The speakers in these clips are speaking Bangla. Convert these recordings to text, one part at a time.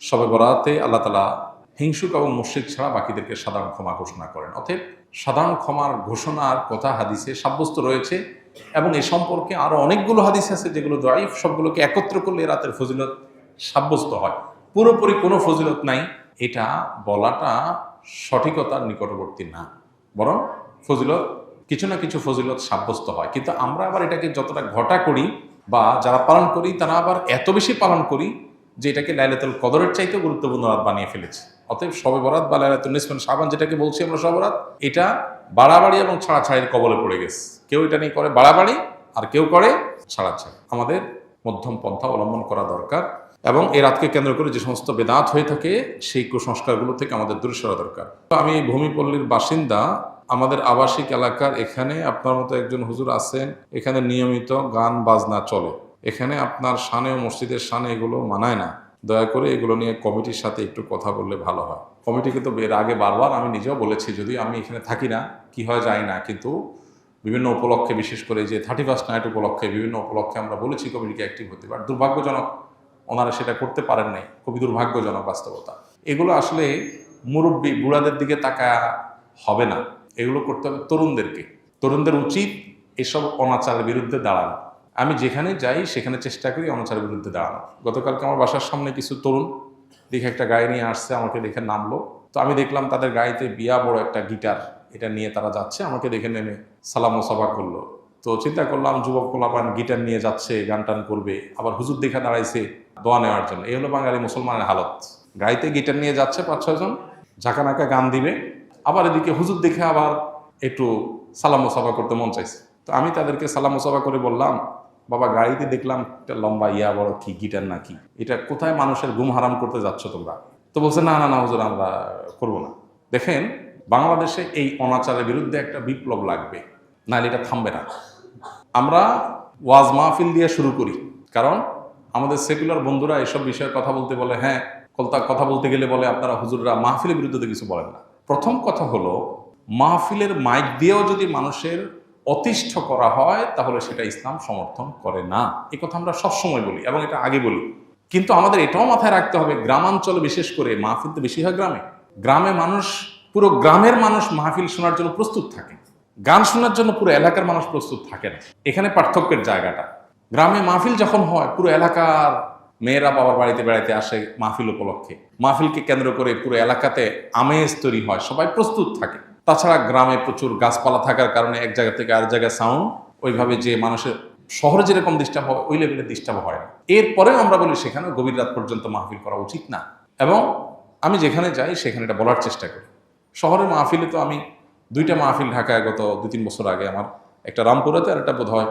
সবে বরাতে আল্লাহ তালা হিংসুক এবং মুশ্রিক ছাড়া বাকিদেরকে সাধারণ ক্ষমা ঘোষণা করেন। অতএব সাধারণ ক্ষমার ঘোষণার কথা হাদিসে সাব্যস্ত রয়েছে এবং এ সম্পর্কে আরও অনেকগুলো হাদিস আছে যেগুলো জয়ীফ সবগুলোকে একত্র করলে রাতের ফজিলত সাব্যস্ত হয়। পুরোপুরি কোনো ফজিলত নাই, এটা বলাটা সঠিকতার নিকটবর্তী না। বরং ফজিলত, কিছু না কিছু ফজিলত সাব্যস্ত হয়। কিন্তু আমরা আবার এটাকে যতটা ঘটা করি বা যারা পালন করি, তারা আবার এত বেশি পালন করি যে এটাকে লাইলাতুল কদরের চাইতে গুরুত্বপূর্ণ রাত বানিয়ে ফেলেছে। অতএব সবে বরাত বা লাইলাতুল নিসফান সাবান যেটাকে বলছি আমরা সবে বরাত, এটা বাড়াবাড়ি এবং ছাড়াছাড়ির কবলে পড়ে গেছে। কেউ এটা নিয়ে করে বাড়াবাড়ি, আর কেউ করে ছাড়াছাড়ি। আমাদের মধ্যম পন্থা অবলম্বন করা দরকার এবং এই রাতকে কেন্দ্র করে যে সমস্ত বেদাত হয়ে থাকে, সেই কুসংস্কারগুলো থেকে আমাদের দূরে সরা দরকার। তো আমি ভূমিপল্লীর বাসিন্দা, আমাদের আবাসিক এলাকার এখানে আপনার মতো একজন হুজুর আছেন, এখানে নিয়মিত গান বাজনা চলে। এখানে আপনার সানে ও মসজিদের সানে এগুলো মানায় না। দয়া করে এগুলো নিয়ে কমিটির সাথে একটু কথা বললে ভালো হয়। কমিটিকে তো এর আগে বারবার আমি নিজেও বলেছি, যদি আমি এখানে থাকি না, কি হয় যায় না। কিন্তু বিভিন্ন উপলক্ষে, বিশেষ করে যে থার্টি ফার্স্ট নাইট উপলক্ষে, বিভিন্ন উপলক্ষে আমরা বলেছি কমিটিকে অ্যাক্টিভ হতে। বাট দুর্ভাগ্যজনক ওনারা সেটা করতে পারেন নাই। খুবই দুর্ভাগ্যজনক বাস্তবতা। এগুলো আসলে মুরব্বী বুড়াদের দিকে তাকা হবে না। এগুলো করতে হবে তরুণদেরকে। তরুণদের উচিত এসব অনাচারের বিরুদ্ধে দাঁড়ানো। আমি যেখানে যাই, সেখানে চেষ্টা করি অনাচারের বিরুদ্ধে দাঁড়ানো। গতকালকে আমার বাসার সামনে কিছু তরুণ দেখে একটা গায়ে নিয়ে আসছে, আমাকে দেখে নামলো। তো আমি দেখলাম তাদের গাড়িতে বিয়া বড় একটা গিটার, এটা নিয়ে তারা যাচ্ছে, আমাকে দেখে নেমে সালাম সভা করল। তো চিন্তা করলাম, যুবক কোলাপান গিটার নিয়ে যাচ্ছে, গান টান করবে, আবার হুজুর দেখা দাঁড়াইছে দোয়া নেওয়ার জন্য। এই হলো বাঙালি মুসলমানের হালত। গাড়িতে গিটার নিয়ে যাচ্ছে পাঁচ ছয়জন ঝাঁকানাকা গান দিবে, আবার এদিকে হুজুর দেখে আবার একটু সালাম সভা করতে মন চাইছে। তো আমি তাদেরকে সালাম সভা করে বললাম বাবা, গাড়িতে দেখলাম একটা লম্বা ইয়া, বড় কি, গিটার নাকি এটা কোথায় মানুষের ঘুম হারাম করতে যাচ্ছ তোমরা? তো বলছে, না না না, হুজুর, আমরা করব না। দেখেন, বাংলাদেশে এই অনাচারের বিরুদ্ধে একটা বিপ্লব লাগবে, নাহলে এটা থামবে না। আমরা ওয়াজ মাহফিল দিয়ে শুরু করি, কারণ আমাদের সেকুলার বন্ধুরা এসব বিষয়ে কথা বলতে বলে হ্যাঁ কলতা কথা বলতে গেলে বলে আপনারা হুজুররা মাহফিলের বিরুদ্ধে কিছু বলেন না। প্রথম কথা হলো, মাহফিলের মাইক দিয়েও যদি মানুষের অতিষ্ঠ করা হয়, তাহলে সেটা ইসলাম সমর্থন করে না। এই কথা আমরা সবসময় বলি এবং এটা আগে বলি। কিন্তু আমাদের এটাও মাথায় রাখতে হবে, গ্রামাঞ্চলে বিশেষ করে, মাহফিল তো বেশি হয় গ্রামে। গ্রামে মানুষ, পুরো গ্রামের মানুষ মাহফিল শোনার জন্য প্রস্তুত থাকে। গান শোনার জন্য পুরো এলাকার মানুষ প্রস্তুত থাকে না। এখানে পার্থক্যের জায়গাটা। গ্রামে মাহফিল যখন হয়, পুরো এলাকার মেয়েরা বাবার বাড়িতে বেড়াতে আসে মাহফিল উপলক্ষে। মাহফিলকে কেন্দ্র করে পুরো এলাকাতে আমেজ তৈরি হয়, সবাই প্রস্তুত থাকে। তাছাড়া গ্রামে প্রচুর গাছপালা থাকার কারণে এক জায়গা থেকে আর জায়গায় সাউন্ড ওইভাবে যে মানুষের, শহরে যেরকম ডিস্টার্ব হয় ওই লেভেলে ডিস্টার্ব হয় না। এরপরেও আমরা বলি সেখানে গভীর রাত পর্যন্ত মাহফিল করা উচিত না। এবং আমি যেখানে যাই, সেখানে এটা বলার চেষ্টা করি। শহরের মাহফিলে তো আমি দুইটা মাহফিল ঢাকায় গত দু তিন বছর আগে আমার, একটা রামপুরাতে আর একটা বোধ হয়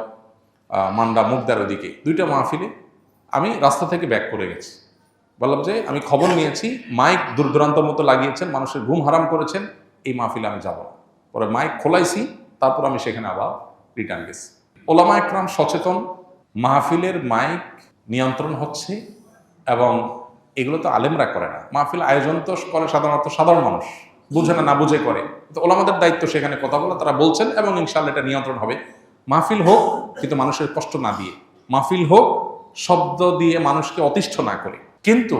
মান্ডা মুগদার ওদিকে। দুইটা মাহফিলে আমি রাস্তা থেকে ব্যাক করে গেছি। বললাম যে, আমি খবর নিয়েছি মাইক দূর দূরান্তর মতো লাগিয়েছেন, মানুষের ঘুম হারাম করেছেন এই মাহফিলে আমি যাব। পরে মাইক খোলাইছি, তারপর আমি সেখানে আবার রিটার্ন গেছি। ওলামা একরাম সচেতন, মাহফিলের মাইক নিয়ন্ত্রণ হচ্ছে এবং এগুলো তো আলেমরা করে না। মাহফিল আয়োজন তো করে সাধারণত সাধারণ মানুষ, বুঝে না না বুঝে করে। তো ওলামাদের দায়িত্ব সেখানে কথা বলা, তারা বলছেন এবং ইনশাল্লাহ এটা নিয়ন্ত্রণ হবে। মাহফিল হোক, কিন্তু মানুষের কষ্ট না দিয়ে। মাহফিল হোক, শব্দ দিয়ে মানুষকে অতিষ্ঠ না করে। কিন্তু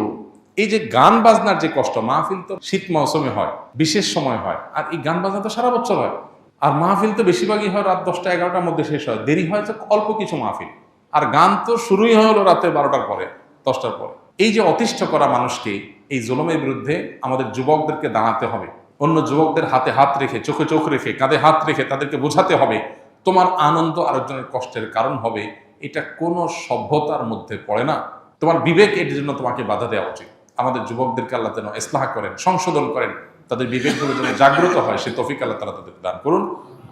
এই যে গান বাজনার যে কষ্ট, মাহফিল তো শীত মৌসুমে হয়, বিশেষ সময় হয়, আর এই গান বাজনা তো সারা বছর হয়। আর মাহফিল তো বেশিরভাগই হয় রাত দশটা এগারোটার মধ্যে শেষ হয়, দেরি হয় তো অল্প কিছু মাহফিল। আর গান তো শুরুই হয় হলো রাতে বারোটার পরে, দশটার পরে। এই যে অতিষ্ঠ করা মানুষকে এই জুলমের বিরুদ্ধে আমাদের যুবকদেরকে দাঁড়াতে হবে। অন্য যুবকদের হাতে হাত রেখে, চোখে চোখ রেখে, কাঁধে হাত রেখে তাদেরকে বোঝাতে হবে, তোমার আনন্দ আরেকজনের কষ্টের কারণ হবে, এটা কোনো সভ্যতার মধ্যে পড়ে না। তোমার বিবেক এর জন্য তোমাকে বাধা দেওয়া উচিত। আমাদের যুবকদেরকে আল্লাহ যেন ইসলাহ করেন, সংশোধন করেন, তাদের বিবেকগুলো যেন জাগ্রত হয় সে তফিক আল্লাহ তালা তাদেরকে দান করুন।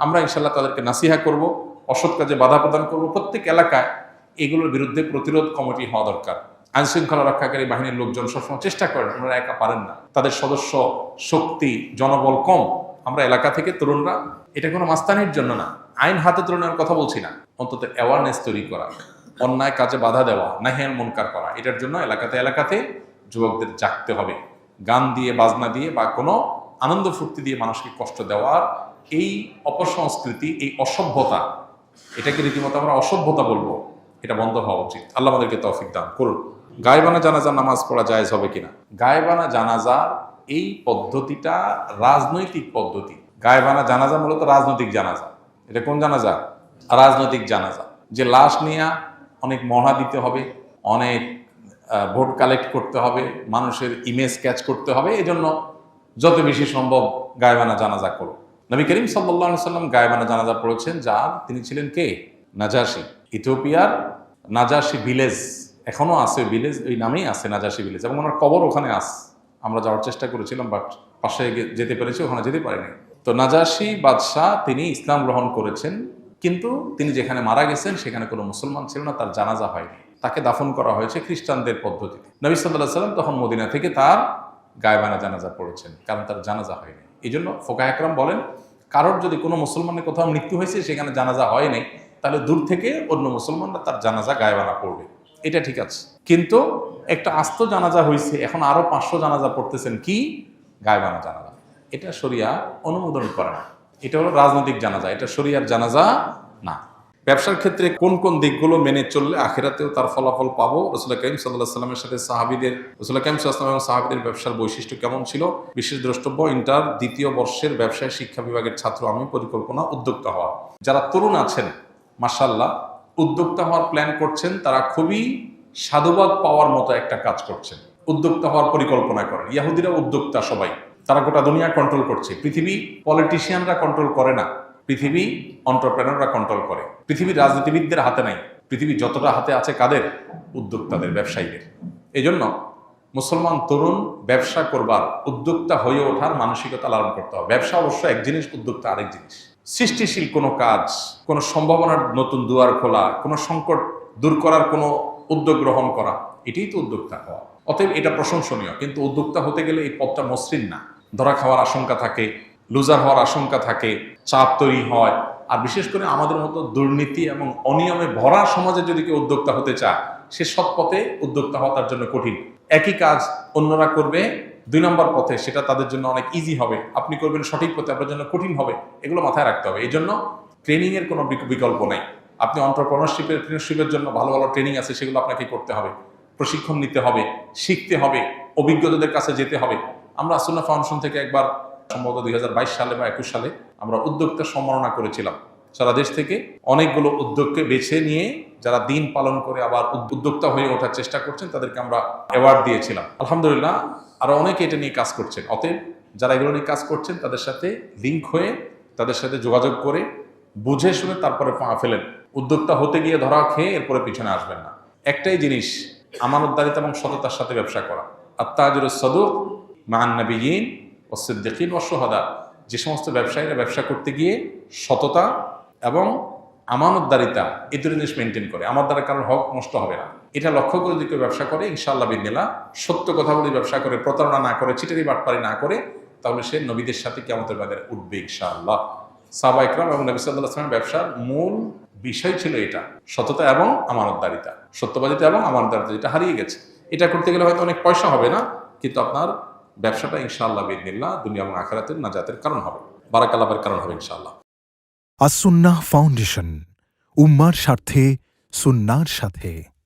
আমরা ইনশাল্লাহ তাদেরকে নাসিহা করব, অসৎ কাজে বাধা প্রদান করব। প্রত্যেক এলাকায় এগুলোর বিরুদ্ধে প্রতিরোধ কমিটি হওয়া দরকার। আইন শৃঙ্খলা রক্ষাকারী বাহিনীর লোকজন সবসময় চেষ্টা করেন, ওনারা একা পারেন না। তাদের সদস্য শক্তি, জনবল কম। আমরা এলাকা থেকে তরুণরা, এটা কোনো মাস্তানির জন্য না। আইন হাতে তুলনার কথা বলছি না। অন্তত অ্যাওয়ারনেস তৈরি করা, অন্যায় কাজে বাধা দেওয়া নাহিয়ান মনকার করা, এটার জন্য এলাকাতে এলাকাতে যুবকদের জাগতে হবে। গান দিয়ে, বাজনা দিয়ে বা কোনো আনন্দ ফুর্তি দিয়ে মানুষকে কষ্ট দেওয়ার এই অপসংস্কৃতি, এই অসভ্যতা, এটাকে রীতিমতো আমরা অসভ্যতা বলব, এটা বন্ধ হওয়া উচিত। আল্লাহ আমাদেরকে তৌফিক দান করুন। গায়েবানা জানাজা নামাজ পড়া জায়েজ হবে কিনা? গায়েবানা জানাজার এই পদ্ধতিটা রাজনৈতিক পদ্ধতি। গায়েবানা জানাজা মূলত রাজনৈতিক জানাজা। এটা কোন জানাজা? রাজনৈতিক জানাজা। যে লাশ নিয়ে অনেক মহা দিতে হবে, অনেক ভোট কালেক্ট করতে হবে, মানুষের ইমেজ ক্যাচ করতে হবে, এজন্য যত বেশি সম্ভব গায়েবানা জানাজা করো। নবী করিম সাল্লাহ সাল্লাম গায়বানা জানাজা পড়েছেন, যার তিনি ছিলেন কে? নাজাসি, ইথিওপিয়ার নাজাসি ভিলেজ, এখনও আছে ভিলেজ, ওই নামেই আছে নাজাসি ভিলেজ, এবং ওনার কবর ওখানে আস, আমরা যাওয়ার চেষ্টা করেছিলাম বাট পাশে যেতে পেরেছি, ওখানে যেতে পারিনি। তো নাজাসি বাদশাহ তিনি ইসলাম গ্রহণ করেছেন, কিন্তু তিনি যেখানে মারা গেছেন, সেখানে কোনো মুসলমান ছিল না, তার জানাজা হয়নি। তাকে দাফন করা হয়েছে খ্রিস্টানদের পদ্ধতিতে। নবী সাল্লাহ সাল্লাম তখন মদিনা থেকে তার গায়েবানা জানাজা পড়েছেন, কারণ তার জানাজা হয়নি। এই জন্য ফোকা একরাম বলেন, কারোর যদি কোনো মুসলমানের কোথাও মৃত্যু হয়েছে, সেখানে জানাজা হয়নি তাহলে দূর থেকে অন্য মুসলমানরা তার জানাজা গায়েবানা পড়বে। এটা ঠিক আছে। কিন্তু একটা আস্ত জানাজা হয়েছে, এখন আরও পাঁচশো জানাজা পড়তেছেন কি? গায়েবানা জানাজা। এটা শরিয়া অনুমোদন করে না। এটা হলো রাজনৈতিক জানাজা, এটা শরিয়ার জানাজা না। ব্যবসার ক্ষেত্রে কোন কোন দিকগুলো মেনে চললে আখেরাতেও তার ফলাফল পাবো? রসুল্লাহ করিম সাল্লাহ সাল্লামের সাথে সাহাবিদের রসুল্লাহ করিম সাল্লাম এবং সাহাবিদের ব্যবসার বৈশিষ্ট্য কেমন ছিল? বিশেষ দ্রষ্টব্য, ইন্টার দ্বিতীয় বর্ষের ব্যবসায় শিক্ষা বিভাগের ছাত্র আমি, পরিকল্পনা উদ্যোক্তা হওয়া। যারা তরুণ আছেন মাসাল্লাহ উদ্যোক্তা হওয়ার প্ল্যান করছেন, তারা খুবই সাধুবাদ পাওয়ার মতো একটা কাজ করছেন। উদ্যোক্তা হওয়ার পরিকল্পনা করেন। ইয়াহুদিরা উদ্যোক্তা সবাই। তারা গোটা দুনিয়া কন্ট্রোল করছে। পৃথিবী পলিটিশিয়ানরা কন্ট্রোল করে না। পৃথিবী অন্টারপ্রেনাররা কন্ট্রোল করে। পৃথিবীর রাজনীতিবিদদের হাতে নাই। পৃথিবী যতটা হাতে আছে কাদের? উদ্যোক্তাদের, ব্যবসায়ীদের। এই জন্য মুসলমান, তরুণ ব্যবসা করবার, উদ্যোক্তা হয়ে ওঠার মানসিকতা লালন করতে হবে। ব্যবসা অবশ্য এক জিনিস, উদ্যোক্তা আরেক জিনিস। সৃষ্টিশীল কোনো কাজ, কোনো সম্ভাবনার নতুন দুয়ার খোলা, কোনো সংকট দূর করার কোনো উদ্যোগ গ্রহণ করা, এটাই তো উদ্যোক্তা হওয়া। অতএব এটা প্রশংসনীয়, কিন্তু উদ্যোক্তা হতে গেলে এই পথটা মসৃণ না। ধরা খাওয়ার আশঙ্কা থাকে লুজার হওয়ার আশঙ্কা থাকে, চাপ তৈরি হয়। আর বিশেষ করে আমাদের মতো দুর্নীতি এবং অনিয়মে ভরা সমাজে যদি কেউ উদ্যোক্তা হতে চায়, সে সৎ পথে উদ্যোক্তা হওয়া তার জন্য কঠিন। একই কাজ অন্যরা করবে, দুই নম্বর পথে সেটা তাদের জন্য অনেক ইজি হবে। আপনি করবেন সঠিক পথে, আপনার জন্য কঠিন হবে। এগুলো মাথায় রাখতে হবে। এই জন্য ট্রেনিং এর কোনো বিকল্প নেই। আপনি অন্টারপ্রনারশিপের ট্রেনারশিপের জন্য ভালো ভালো ট্রেনিং আছে, সেগুলো আপনাকে করতে হবে। প্রশিক্ষণ নিতে হবে, শিখতে হবে, অভিজ্ঞতাদের কাছে যেতে হবে। আমরা আসুল্লাহ ফাউন্ডেশন থেকে একবার সম্ভবত দুই হাজার বাইশ সালে বা একুশ সালে আমরা উদ্যোক্তা সম্মাননা করেছিলাম। সারা দেশ থেকে অনেকগুলো উদ্যোগকে বেছে নিয়ে যারা দিন পালন করে আবার উদ্যোক্তা হয়ে ওঠার চেষ্টা করছেন, তাদেরকে আমরা অ্যাওয়ার্ড দিয়েছিলাম। আলহামদুলিল্লাহ, আরও অনেকে এটা নিয়ে কাজ করছেন। অতএব যারা এগুলো নিয়ে কাজ করছেন, তাদের সাথে লিঙ্ক হয়ে তাদের সাথে যোগাযোগ করে বুঝে শুনে তারপরে পা ফেলেন। উদ্যোক্তা হতে গিয়ে ধরা খেয়ে এরপরে পিছনে আসবেন না। একটাই জিনিস, আমানতদারিতা এবং সততার সাথে ব্যবসা করা। আত্মাজুর সদুক মান নবীন ও সিদ্দিকিন সোহাদা যে সমস্ত ব্যবসায়ীরা ব্যবসা করতে গিয়ে সততা এবং আমানতদারিতা এই দুটো জিনিস মেনটেন করে। আমার দ্বারা কারোর হক নষ্ট হবে না। এটা লক্ষ্য করে যদি কেউ ব্যবসা করে, ইনশাআল্লাহ বিদিনা সত্য কথা বলে ব্যবসা করে, প্রতারণা না করে চিটারি বাটপারি না করে, তাহলে সে নবীদের সাথে কেমতের বাজারে উঠবে ইনশাআল্লাহ। সাবা ইকরাম এবং নবী সাল্লাহ আসলামের ব্যবসার মূল বিষয় ছিল এটা, সততা এবং আমানতদারিতা। সত্যবাদিতা এবং আমানতদারিতা, যেটা হারিয়ে গেছে। এটা করতে গেলে হয়তো অনেক পয়সা হবে না, কিন্তু আপনার ব্যবসাটা ইনশাআল্লাহ বিদিল্লা দুনিয়া এবং আখেরাতের নাজাতের কারণ হবে। বারাকালাভের কারণ হবে ইনশাআল্লাহ। সুন্নাহ ফাউন্ডেশন, উম্মার স্বার্থে, সুন্নার সাথে।